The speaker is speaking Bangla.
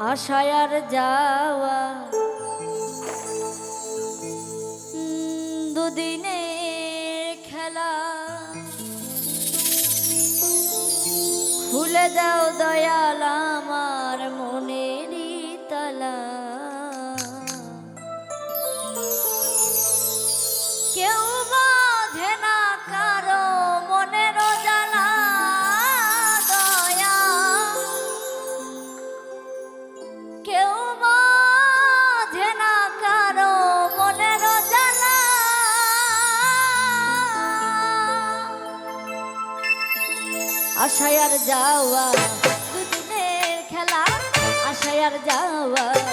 আশায় আর যাওয়া। দুদিনে খেলা। খুলে দাও দয়াল আশায় আর যাওয়া। দুদিনের খেলা আশায় আর যাওয়া।